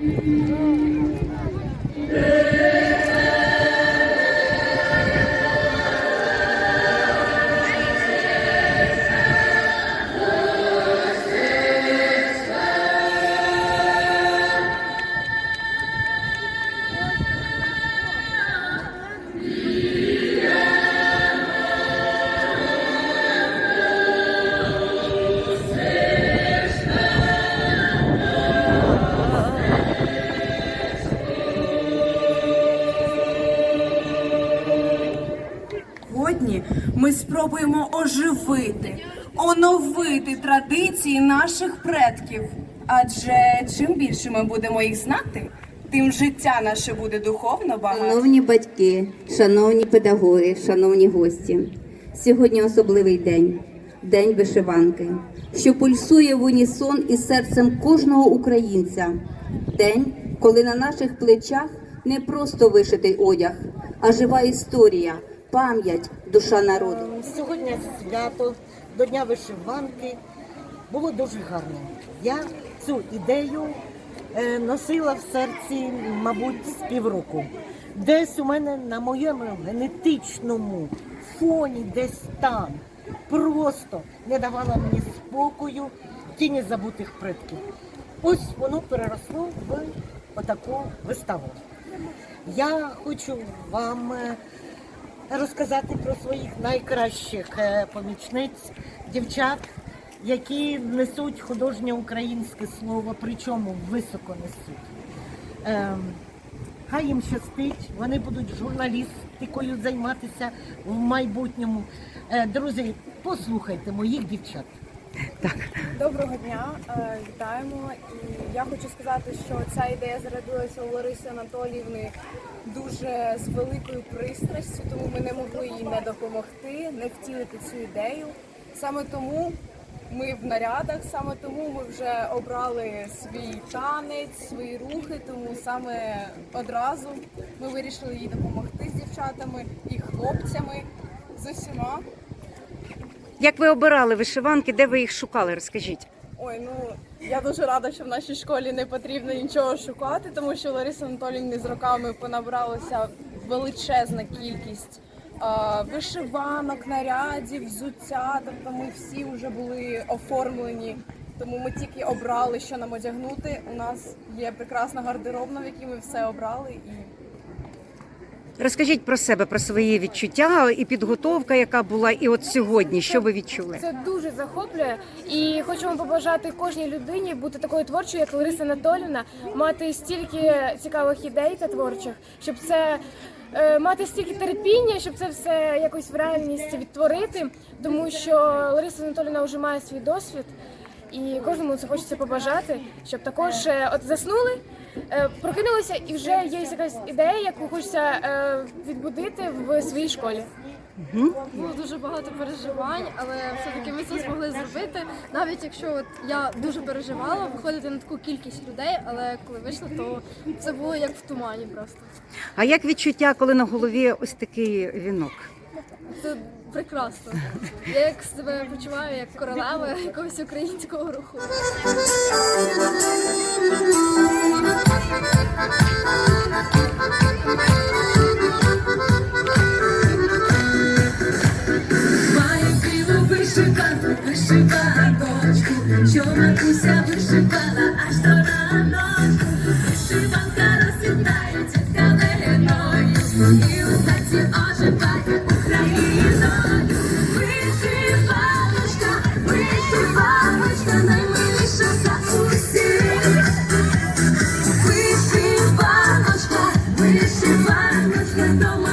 Сьогодні ми спробуємо оживити, оновити традиції наших предків. Адже чим більше ми будемо їх знати, тим життя наше буде духовно багато. Шановні батьки, шановні педагоги, шановні гості, сьогодні особливий день, день вишиванки, що пульсує в унісон із серцем кожного українця. День, коли на наших плечах не просто вишитий одяг, а жива історія, пам'ять, душа народу. Сьогодні свято до Дня вишиванки було дуже гарно. Я цю ідею е, носила в серці, мабуть, з півроку. Десь у мене на моєму генетичному фоні, десь там, просто не давала мені спокою тіні забутих предків. Ось воно переросло в отаку виставу. Я хочу вам е, розказати про своїх найкращих е, помічниць, дівчат, які несуть художнє українське слово, причому високо несуть. Ем, Хай їм щастить, вони будуть журналістикою займатися в майбутньому. Е, Друзі, послухайте моїх дівчат. Доброго дня, е, вітаємо. І я хочу сказати, що ця ідея зародилася у Лариси Анатоліївни дуже з великою пристрастю, тому ми не могли їй не допомогти, не втілити цю ідею. Саме тому ми в нарядах, саме тому ми вже обрали свій танець, свої рухи. Тому саме одразу ми вирішили їй допомогти з дівчатами і хлопцями з усіма. Як ви обирали вишиванки, де ви їх шукали? Розкажіть. Ой, ну я дуже рада, що в нашій школі не потрібно нічого шукати, тому що Лариса Анатоліївни з роками понабралася величезна кількість а, вишиванок, нарядів, взуття. Тобто ми всі вже були оформлені. Тому ми тільки обрали, що нам одягнути. У нас є прекрасна гардеробна, в якій ми все обрали і Розкажіть про себе, про свої відчуття і підготовка, яка була, і от сьогодні, що ви відчули? Це дуже захоплює, і хочу вам побажати кожній людині бути такою творчою, як Лариса Анатолівна, мати стільки цікавих ідей та творчих, щоб це е, мати стільки терпіння, щоб це все якось в реальність відтворити, тому що Лариса Анатолівна вже має свій досвід. І кожному це хочеться побажати, щоб також е, от заснули, е, прокинулися, і вже є якась ідея, яку хочеться е, відбудити в своїй школі. Було дуже багато переживань, але все-таки ми це змогли зробити. Навіть якщо от я дуже переживала виходити на таку кількість людей, але коли вийшла, то це було як в тумані просто. А як відчуття, коли на голові ось такий вінок? Це прекрасно. Я як себе почуваю як королева якогось українського руху. Маю білу вишиванку, вишиваночку, що матуся вишивала. Україна, вишиваночка, вишиваночка, наймиліша за усіх. Вишиваночка, вишиваночка, дома.